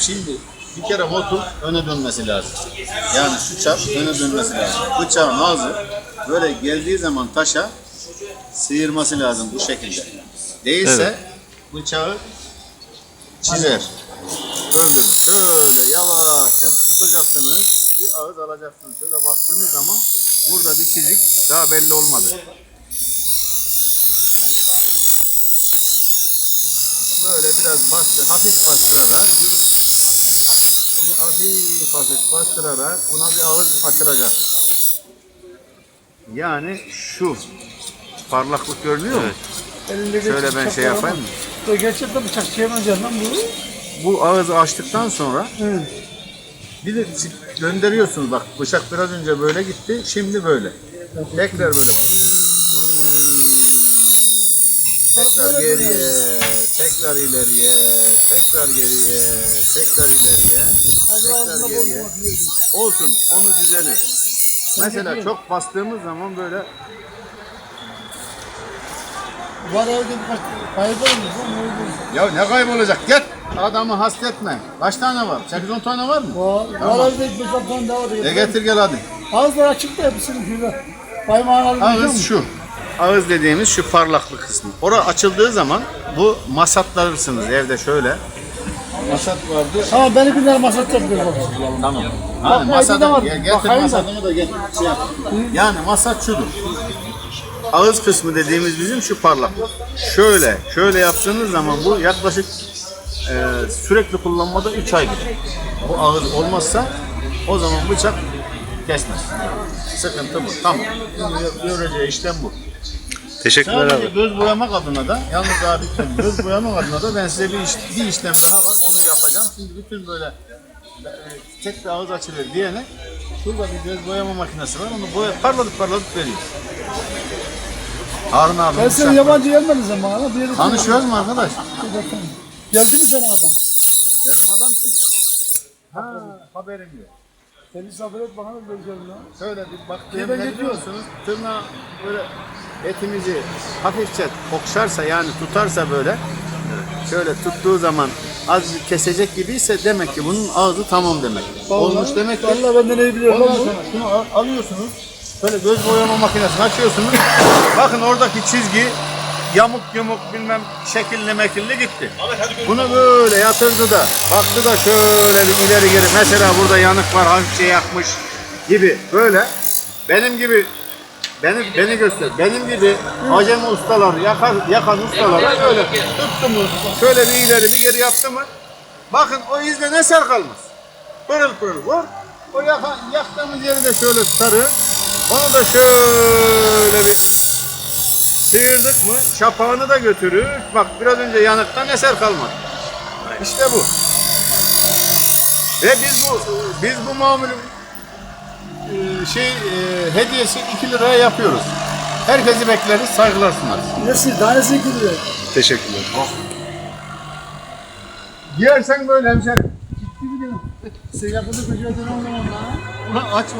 Şimdi bir kere motor öne dönmesi lazım. Yani şu çap öne dönmesi lazım. Bıçağın ağzı böyle geldiği zaman taşa sıyırması lazım bu şekilde. Değilse bıçağı çizer. Öldürür. Şöyle yavaşça tutacaksınız. Bir ağız alacaksınız. Şöyle baktığınız zaman burada bir çizik daha belli olmadı. Böyle biraz bastı, hafif bastırarak hafif hafif bastırarak buna bir ağız açılacak. Yani şu parlaklık görünüyor mu? Elinde Şöyle geçip ben bıçak şey var yapayım ama- mı? Ya Gerçekten bıçak çekemeyeceğim lan bu. Bu ağzı açtıktan sonra Evet. bir de gönderiyorsunuz bak bıçak biraz önce böyle gitti şimdi böyle. Tekrar böyle. Tekrar geriye, tekrar ileriye, tekrar geriye, tekrar ileriye, tekrar geriye. Olsun onu düzelir. Mesela çok bastığımız zaman böyle Var evde birkaç ne oldu? ya ne kaybolacak git adamı hasretme. Kaç tane var? 8-10 tane var mı? Var, Tamam. var evde birkaç tane daha var. E getir gel hadi. Ağızlar açık da hepsinin şurada. Paymağını alıp Ağız şu. Ağız dediğimiz şu parlaklık kısmı. Ora açıldığı zaman bu masatlarırsınız evde şöyle. Masat vardı. Tamam beni günler masat yapıyor bakalım. Tamam. Hani masada var. gel- getir da gel. Şey yap. Yani masat şudur. Ağız kısmı dediğimiz bizim şu parlaklık. Şöyle, şöyle yaptığınız zaman bu yaklaşık e, sürekli kullanmada 3 ay gider. Bu ağız olmazsa o zaman bıçak kesmez. Sıkıntı bu. Tamam. Göreceği işlem bu. Teşekkürler Sadece abi. göz boyamak adına da yalnız daha bitmedi. Göz boyamak adına da ben size bir, iş, bir işlem daha var. Onu yapacağım. Şimdi bütün böyle e, tek bir ağız açılır diyene şurada bir göz boyama makinesi var. Onu boya parlatıp parlatıp veriyor. Harun abi. Ben seni yabancı gelmedin sen bana. Bir yere Tanışıyoruz mu arkadaş? Geldi mi sana adam? Benim adam kim? Ha, haberim yok. Seni misafir et bana da vereceğim lan. Şöyle bir baktığımda biliyorsunuz tırnağı böyle etimizi hafifçe okşarsa yani tutarsa böyle şöyle tuttuğu zaman az kesecek gibiyse demek ki bunun ağzı tamam demek. Olmuş demek ki. Vallahi benden iyi biliyorum Ondan sonra şunu al- alıyorsunuz. Böyle göz boyama makinesini açıyorsunuz. Bakın oradaki çizgi yamuk yumuk bilmem şekilli mekilli gitti. Bunu böyle yatırdı da baktı da şöyle bir ileri geri mesela burada yanık var hafifçe yakmış gibi böyle benim gibi beni beni göster. Benim gibi acemi ustalar, yakan, yakan ustalara böyle tuttu mu, şöyle bir ileri bir geri yaptı mı bakın o izde ne ser kalmaz. Pırıl pırıl vur. O yakan, yaktığımız yeri de şöyle sarı. Onu da şöyle bir sıyırdık mı çapağını da götürür. Bak biraz önce yanıktan eser kalmadı. İşte bu. Ve biz bu biz bu mamulü e, şey e, hediyesi 2 liraya yapıyoruz. Herkesi bekleriz, saygılar sunarız. Nesi? Tanesi gidiyor. Teşekkürler. Giyersen böyle hemşerim. Sıcaklığı köşeye dönem zaman lan. Ulan açma.